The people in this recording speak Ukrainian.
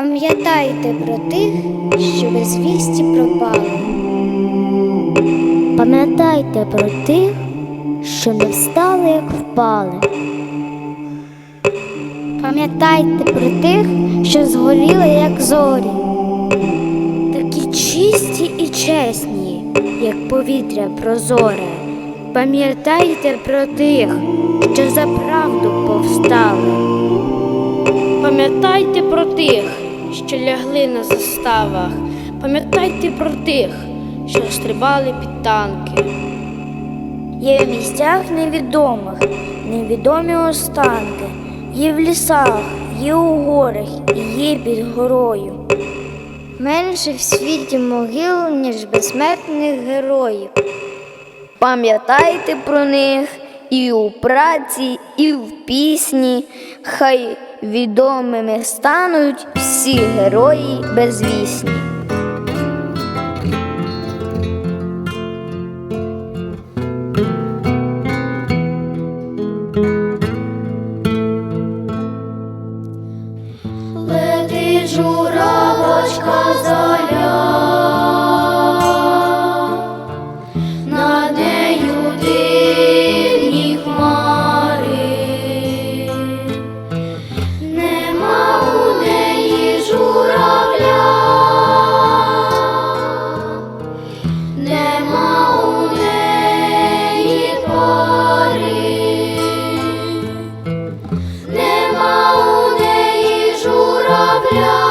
Пам'ятайте про тих, що без вісті пропали. Пам'ятайте про тих, що не встали, як впали. Пам'ятайте про тих, що згоріли, як зорі. Такі чисті і чесні, як повітря прозоре. Пам'ятайте про тих, що за правду повстали. Пам'ятайте про тих, що лягли на заставах. Пам'ятайте про тих, що стрибали під танки. Є в місцях невідомих, невідомі останки. Є в лісах, є у горах і є під горою. Менше в світі могил, ніж безсмертних героїв. Пам'ятайте про них і у праці, і в пісні, хай відомими стануть всі герої безвісні. Летить журавочка за 울려.